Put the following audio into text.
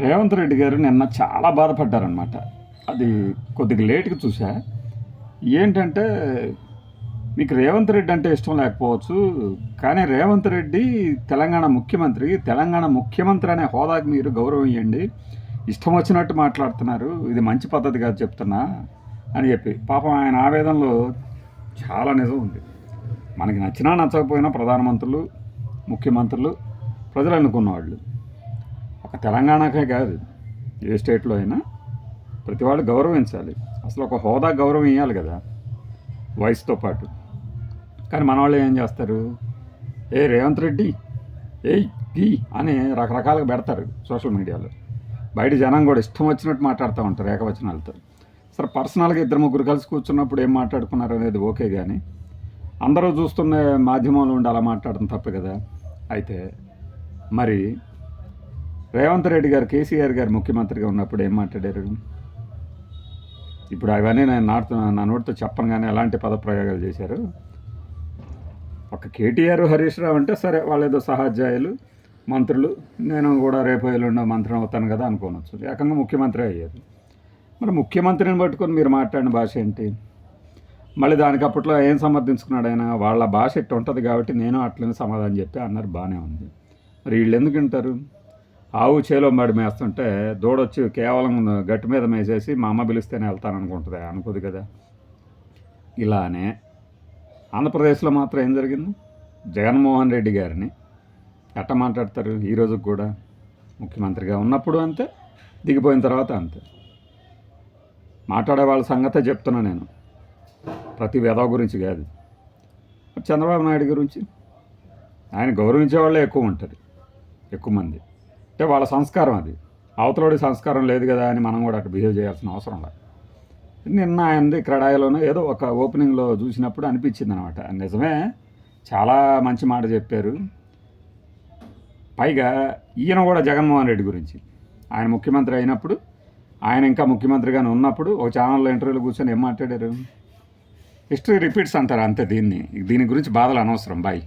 రేవంత్ రెడ్డి గారు నిన్న చాలా బాధపడ్డారనమాట అది కొద్దిగా లేట్గా చూసా ఏంటంటే మీకు రేవంత్ రెడ్డి అంటే ఇష్టం లేకపోవచ్చు కానీ రేవంత్ రెడ్డి తెలంగాణ ముఖ్యమంత్రి తెలంగాణ ముఖ్యమంత్రి అనే హోదాకి మీరు గౌరవం ఇవ్వండి ఇష్టం వచ్చినట్టు మాట్లాడుతున్నారు. ఇది మంచి పద్ధతి కాదు చెప్తున్నా అని చెప్పి. పాపం ఆయన ఆవేదనలో చాలా నిజం ఉంది. మనకి నచ్చినా నచ్చకపోయినా ప్రధానమంత్రులు ముఖ్యమంత్రులు ప్రజలు అనుకున్నవాళ్ళు. ఒక తెలంగాణకే కాదు ఏ స్టేట్లో అయినా ప్రతి వాళ్ళు గౌరవించాలి అసలు ఒక హోదా గౌరవం ఇవ్వాలి కదా వయసుతో పాటు. కానీ మన వాళ్ళు ఏం చేస్తారు? ఏ రేవంత్ రెడ్డి ఏ పీ అని రకరకాలుగా పెడతారు సోషల్ మీడియాలో. బయట జనం కూడా ఇష్టం వచ్చినట్టు మాట్లాడుతూ ఉంటారు ఏకవచనాలతో. సరే పర్సనల్గా ఇద్దరు ముగ్గురు కలిసి కూర్చున్నప్పుడు ఏం మాట్లాడుకున్నారు అనేది ఓకే కానీ అందరూ చూస్తున్న మాధ్యమంలో ఉండి అలా మాట్లాడడం తప్పు కదా? అయితే మరి రేవంత్ రెడ్డి గారు కేసీఆర్ గారు ముఖ్యమంత్రిగా ఉన్నప్పుడు ఏం మాట్లాడారు? ఇప్పుడు అవన్నీ నేను నాటుతున్నాను నా నోటితో చెప్పను కానీ ఎలాంటి పదప్రయోగాలు చేశారు? ఒక కేటీఆర్ హరీష్ రావు అంటే సరే వాళ్ళు ఏదో సహాధ్యాయులు మంత్రులు నేను కూడా రేపు ఎల్లుండో మంత్రం అవుతాను కదా అనుకోనొచ్చు. ఏకంగా ముఖ్యమంత్రి అయ్యారు. మరి ముఖ్యమంత్రిని పట్టుకొని మీరు మాట్లాడిన భాష ఏంటి? మళ్ళీ దానికి అప్పట్లో ఏం సమర్థించుకున్నాడు ఆయన? వాళ్ళ భాష ఎట్టు ఉంటుంది కాబట్టి నేను అట్లనే సమాధానం చెప్పి అన్నారు బాగానే ఉంది. మరి వీళ్ళు ఎందుకు వింటారు? ఆవు చేలో మడి మేస్తుంటే దూడొచ్చి కేవలం గట్టి మీద మేసేసి మా అమ్మ పిలిస్తేనే వెళ్తాను అనుకుంటుంది అనుకోదు కదా. ఇలానే ఆంధ్రప్రదేశ్లో మాత్రం ఏం జరిగింది? జగన్మోహన్ రెడ్డి గారిని ఎట్ట మాట్లాడతారు? ఈరోజు కూడా ముఖ్యమంత్రిగా ఉన్నప్పుడు అంతే దిగిపోయిన తర్వాత అంతే. మాట్లాడే వాళ్ళ సంగతే చెప్తున్నా నేను. ప్రతి వెధవ గురించి కాదు. చంద్రబాబు నాయుడు గురించి. ఆయన గౌరవించే వాళ్ళే ఎక్కువ ఉంటుంది. ఎక్కువ మంది. అంటే వాళ్ళ సంస్కారం అది. అవతలోడి సంస్కారం లేదు కదా అని మనం కూడా అక్కడ బిహేవ్ చేయాల్సిన అవసరం లేదు. నిన్న ఆయనది క్రడాయిలోనో ఏదో ఒక ఓపెనింగ్లో చూసినప్పుడు అనిపించింది అనమాట నిజమే చాలా మంచి మాట చెప్పారు. పైగా ఈయన కూడా జగన్మోహన్ రెడ్డి గురించి. ఆయన ముఖ్యమంత్రి అయినప్పుడు ఆయన ఇంకా ముఖ్యమంత్రిగానే ఉన్నప్పుడు ఒక ఛానల్లో ఇంటర్వ్యూలో కూర్చొని ఏం మాట్లాడారు? హిస్టరీ రిపీట్స్ అంటారు అంతే దీన్ని. దీని గురించి బాధలు అనవసరం. బాయ్.